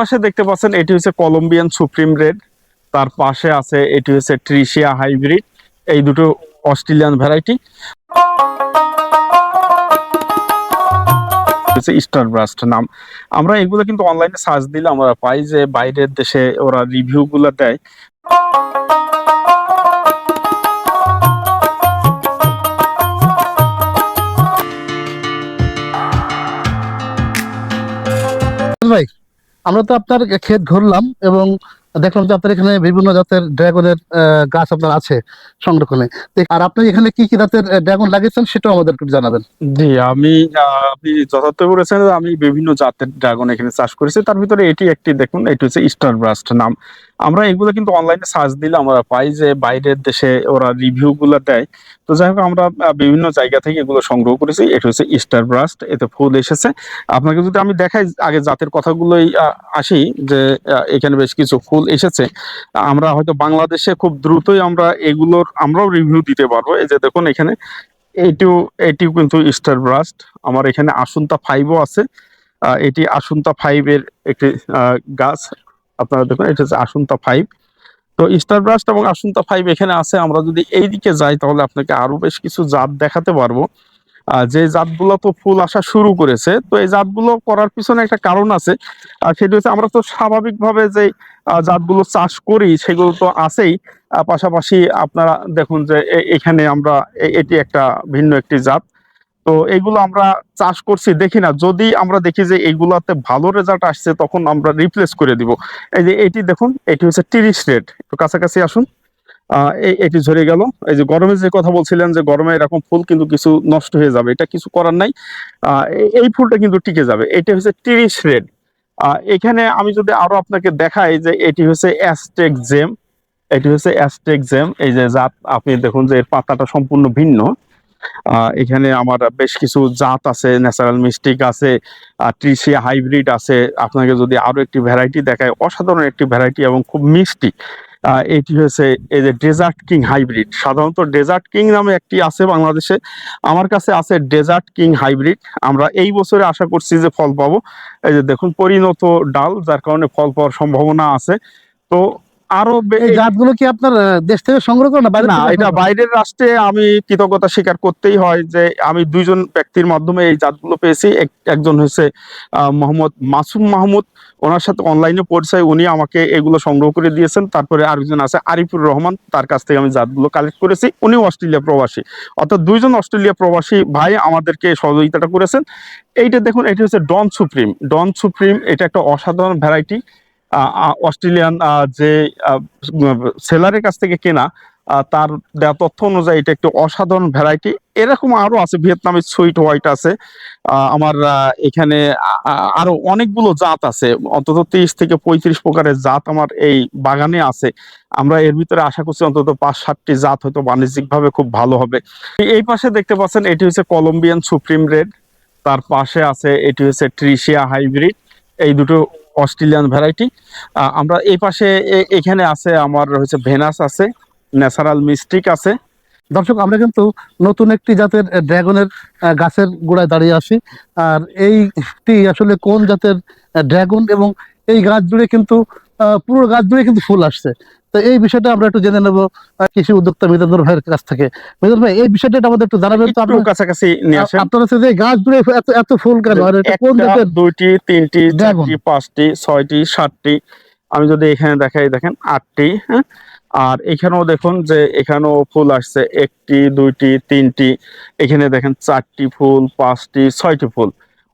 পাশে দেখতে পাচ্ছেন, এটি হচ্ছে কলম্বিয়ান সুপ্রিম রেড তার পাশে আছে, এটি হচ্ছে ট্রিশিয়া হাইব্রিড এই দুটো অস্ট্রেলিয়ান ভ্যারাইটি হচ্ছে স্টার ব্রাস্ট নাম। আমরা এগুলো কিন্তু অনলাইনে সার্চ দিলে আমরা পাই যে বাইরের দেশে ওরা রিভিউ গুলো দেয়। আমরা তো আপনার ক্ষেত ঘুরলাম এবং দেখলাম যে আপনার এখানে বিভিন্ন জাতের ড্রাগনের গাছ আপনার আছে সংরক্ষণে। আর আপনি এখানে কি কি জাতের ড্রাগন লাগিয়েছেন সেটাও আমাদের একটু জানাবেন। জি, আমি আপনি যথার্থ করেছেন আমি বিভিন্ন জাতের ড্রাগন এখানে চাষ করেছি। তার ভিতরে এটি একটি দেখুন, এটি হচ্ছে স্টার ব্রাস্ট নাম। আমরা এগুলো কিন্তু অনলাইনে সার্চ দিলে আমরা পাই যে বাইরের দেশে ওরা রিভিউ গুলো দেয়। তো যাই হোক, আমরা বিভিন্ন জায়গা থেকে এগুলো সংগ্রহ করেছি। এটা হচ্ছে স্টার ব্রাস্ট এতে ফুল এসেছে। আপনাকে যদি আমি দেখাই, আগে জাতের কথাগুলোই আসি যে এখানে বেশ কিছু ফুল এসেছে। আমরা হয়তো বাংলাদেশে খুব দ্রুতই আমরা এগুলোর, আমরাও রিভিউ দিতে পারব। এই যে দেখুন এখানে এইটিও এটিও কিন্তু স্টার ব্রাস্ট আমার এখানে আসুন্তা ফাইভও আছে। এটি আসুন্তা ফাইভের একটি গাছ। আপনারা দেখুন এটা হচ্ছে আসুন্তা ফাইভ তো স্টার ব্রাস্ট এবং আসুন্তা ফাইভ এখানে আছে। আমরা যদি এই দিকে যাই তাহলে আপনাকে আরও বেশ কিছু জাত দেখাতে পারব। যে জাতগুলো তো ফুল আসা শুরু করেছে তো এই জাতগুলো করার পিছনে একটা কারণ আছে। আর সেটা হচ্ছে আমরা তো স্বাভাবিকভাবে যে আহ, জাতগুলো চাষ করি সেগুলো তো আছেই। পাশাপাশি আপনারা দেখুন যে এখানে আমরা এটি একটা ভিন্ন একটি জাত। তো এইগুলো আমরা চাষ করছি, দেখি না। যদি আমরা দেখি যে এইগুলাতে ভালো রেজাল্ট আসছে, তখন আমরা রিপ্লেস করে দিব। এই যে এটি দেখুন, এটি হচ্ছে তিরিশ রেট। একটু কাছাকাছি আসুন। এটি ঝরে গেল। এই যে গরমে যে কথা বলছিলেন যে গরমে এরকম ফুল কিন্তু কিছু নষ্ট হয়ে যাবে, এটা কিছু করার নাই। এই- ফুলটা কিন্তু টিকে যাবে। এটা হচ্ছে তিরিশ রেড এখানে আমি যদি আরও আপনাকে দেখাই যে এটি হচ্ছে অ্যাস্টেক জেম। এটি হচ্ছে অ্যাস্টেক জেম। এই যে জাত, আপনি দেখুন যে এর পাতাটা সম্পূর্ণ ভিন্ন। এখানে আমার বেশ কিছু জাত আছে ন্যাচারাল মিস্টিক আছে ট্রিসিয়া হাইব্রিড আছে। আপনাকে যদি আরও একটি ভ্যারাইটি দেখায়, অসাধারণ একটি ভ্যারাইটি এবং খুব মিষ্টি এটি হচ্ছে এই যে ডেজার্ট কিং হাইব্রিড সাধারণত ডেজার্ট কিং নামে একটি আছে বাংলাদেশে। আমার কাছে আছে ডেজার্ট কিং হাইব্রিড আমরা এই বছরে আশা করছি যে ফল পাবো। এই যে দেখুন, পরিণত ডাল, যার কারণে ফল পাওয়ার সম্ভাবনা আছে। তো আরও এই জাতগুলো কি আপনার দেশ থেকে সংগ্রহ করেন না না এটা বাইরের রাষ্ট্রে আমি কৃতজ্ঞতা স্বীকার করতেই হয় যে আমি দুইজন ব্যক্তির মাধ্যমে এই জাতগুলো পেয়েছি। এক- একজন হচ্ছে মোহাম্মদ মাসুম মাহমুদ। ওনার সাথে অনলাইনে পরিচয় উনি আমাকে এগুলো সংগ্রহ করে দিয়েছেন। তারপরে আরেকজন আছে আরিফুর রহমান। তার কাছ থেকে আমি জাতগুলো কালেক্ট করেছি। উনি অস্ট্রেলিয়া প্রবাসী। অর্থাৎ দুইজন অস্ট্রেলিয়া প্রবাসী ভাই আমাদেরকে সহযোগিতাটা করেছেন। এইটা দেখুন এটা হচ্ছে ডন সুপ্রিম ডন সুপ্রিম এটা একটা অসাধারণ ভ্যারাইটি অস্ট্রেলিয়ান যে সেলারের কাছ থেকে কেনা তার দেওয়া তথ্য অনুযায়ী এটা একটি অসাধারণ ভ্যারাইটি এরকম আরও আছে, ভিয়েতনামের সুইট হোয়াইট আছে আমার এখানে আরও অনেকগুলো জাত আছে, অন্তত তিরিশ থেকে পঁয়ত্রিশ প্রকারের জাত আমার এই বাগানে আছে। আমরা এর ভিতরে আশা করছি অন্তত পাঁচ সাতটি জাত হয়তো বাণিজ্যিক ভাবে খুব ভালো হবে। এই পাশে দেখতে পাচ্ছেন, এটি হচ্ছে কলম্বিয়ান সুপ্রিম রেড তার পাশে আছে, এটি হচ্ছে ট্রিশিয়া হাইব্রিড এই দুটো অস্ট্রেলিয়ান ভ্যারাইটি আমরা এই পাশে এখানে আছে আমার হচ্ছে ভেনাস আছে ন্যাচারাল মিস্টিক আছে। দর্শক, আমরা কিন্তু নতুন একটি জাতের ড্রাগনের গাছের গোড়ায় দাঁড়িয়ে আসি আর এইটি আসলে কোন জাতের ড্রাগন এবং এই গাছ জুড়ে কিন্তু পুরো গাছ জুড়ে কিন্তু ফুল আসছে। তো এই বিষয়টা আমরা একটু জেনে নেব কৃষি উদ্যোক্তা মিজানুর ভাইয়ের কাছ থেকে। মিজানুর ভাই এই বিষয়টা আমাদের একটু জানাবেন তো আপনার কাছাকাছি নিয়ে আসেন। আপনার হচ্ছে যে গাছ জুড়ে এত এত ফুল কেন? আর এটা কোন জাতের দুইটি তিনটি চারটি পাঁচটি ছয়টি সাতটি। আমি যদি এখানে দেখাই দেখেন আটটি হ্যাঁ? আর এখানেও দেখুন যে এখানেও ফুল আসছে একটি দুইটি তিনটি। এখানে দেখেন চারটি ফুল পাঁচটি ছয়টি ফুল।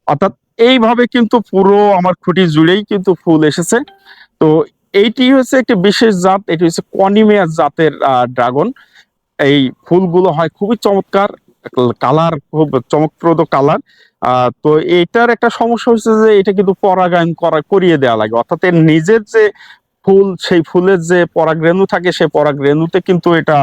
অর্থাৎ এইভাবে কিন্তু পুরো আমার খুঁটি জুড়েই কিন্তু ফুল এসেছে। তো এইটি হচ্ছে একটি বিশেষ জাত, এটি হচ্ছে কনিমিয়া জাতের ড্রাগন। এই ফুলগুলো হয় খুবই চমৎকার, কালার খুব চমকপ্রদ কালার। তো এটার একটা সমস্যা হচ্ছে যে এটা কিন্তু পরাগায়ন করা, করিয়ে দেওয়া লাগে। অর্থাৎ এর নিজের যে ফুল, সেই ফুলের যে পরাগ রেণু থাকে সেই পরাগ রেণুতে কিন্তু এটা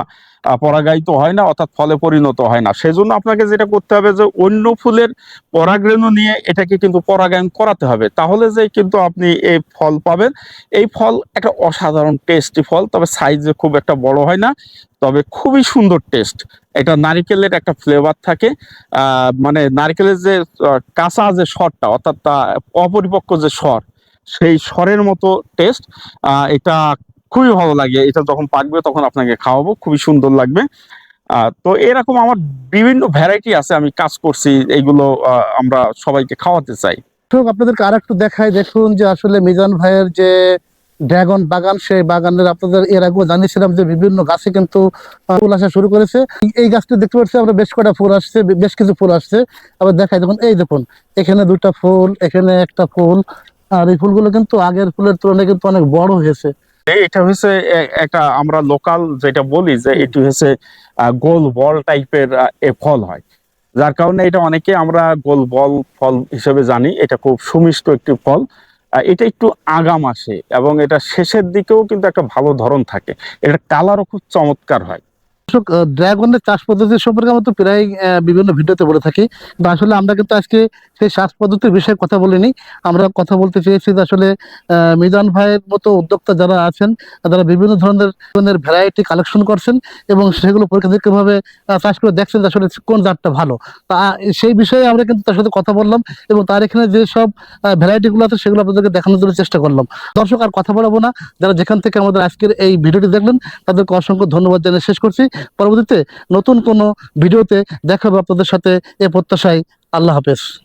পরাগায়িত হয় না, অর্থাৎ ফলে পরিণত হয় না। সেজন্য আপনাকে যেটা করতে হবে যে অন্য ফুলের পরাগরেণু নিয়ে এটাকে কিন্তু পরাগায়ন করাতে হবে। তাহলে যে কিন্তু আপনি এই ফল পাবেন। এই ফল একটা অসাধারণ টেস্টি ফল, তবে সাইজে খুব একটা বড় হয় না, তবে খুবই সুন্দর টেস্ট। এটা নারিকেলের একটা ফ্লেভার থাকে। মানে নারকেলের যে কাঁচা যে স্বরটা অর্থাৎ অপরিপক্ক যে স্বর সেই স্বরের মতো টেস্ট। এটা খুবই ভালো লাগে। এটা যখন পাকবে তখন আপনাকে খাওয়াবো। খুবই সুন্দর লাগবে। তো এরকম আমার বিভিন্ন ভ্যারাইটি আছে। আমি কাজ করছি এইগুলো আমরা সবাইকে খাওয়াতে চাই। দর্শক, আপনাদেরকে আর একটু দেখাই। দেখুন যে আসলে মিজান ভাইয়ের যে ড্রাগন বাগান, সেই বাগানের আপনাদের এর আগেও জানিয়েছিলাম যে বিভিন্ন গাছে কিন্তু ফুল আসা শুরু করেছে। এই- গাছটি দেখতে পাচ্ছি আমরা বেশ কটা ফুল আসছে বেশ কিছু ফুল আসছে। আবার দেখাই, দেখুন, এই দেখুন, এখানে দুটা ফুল, এখানে একটা ফুল। আর এই ফুলগুলো কিন্তু আগের ফুলের তুলনায় কিন্তু অনেক বড় হয়েছে। এটা হচ্ছে একটা আমরা লোকাল যেটা বলি যে এটি হচ্ছে আহ, গোল বল টাইপের এ ফল হয়। যার কারণে এটা অনেকে আমরা গোল বল ফল হিসেবে জানি। এটা খুব সুমিষ্ট একটি ফল। আহ, এটা একটু আগাম আসে এবং এটা শেষের দিকেও কিন্তু একটা ভালো ধরন থাকে। এটা কালারও খুব চমৎকার হয়। দর্শক ড্রাগনের চাষ পদ্ধতি সম্পর্কে আমরা তো প্রায় বিভিন্ন ভিডিওতে বলে থাকি। বা আসলে আমরা কিন্তু আজকে সেই চাষ পদ্ধতির বিষয়ে কথা বলিনি। আমরা কথা বলতে চেয়েছি যে আসলে মিজান ভাইয়ের মতো উদ্যোক্তা যারা আছেন, তারা বিভিন্ন ধরনের ভ্যারাইটি কালেকশন করছেন এবং সেগুলো পরীক্ষাভাবে চাষ করে দেখছেন যে আসলে কোন জাতটা ভালো। তা, সেই বিষয়ে আমরা কিন্তু তার সাথে কথা বললাম এবং তার এখানে যে সব ভ্যারাইটি আছে সেগুলো আপনাদেরকে দেখানোর জন্য চেষ্টা করলাম। দর্শক আর কথা বলাবো না। যারা যেখান থেকে আমাদের আজকের এই ভিডিওটি দেখলেন, তাদেরকে অসংখ্য ধন্যবাদ জানিয়ে শেষ করছি। পরবর্তীতে নতুন কোনো ভিডিওতে দেখা হবে আপনাদের সাথে এ প্রত্যাশায়। আল্লাহ হাফেজ।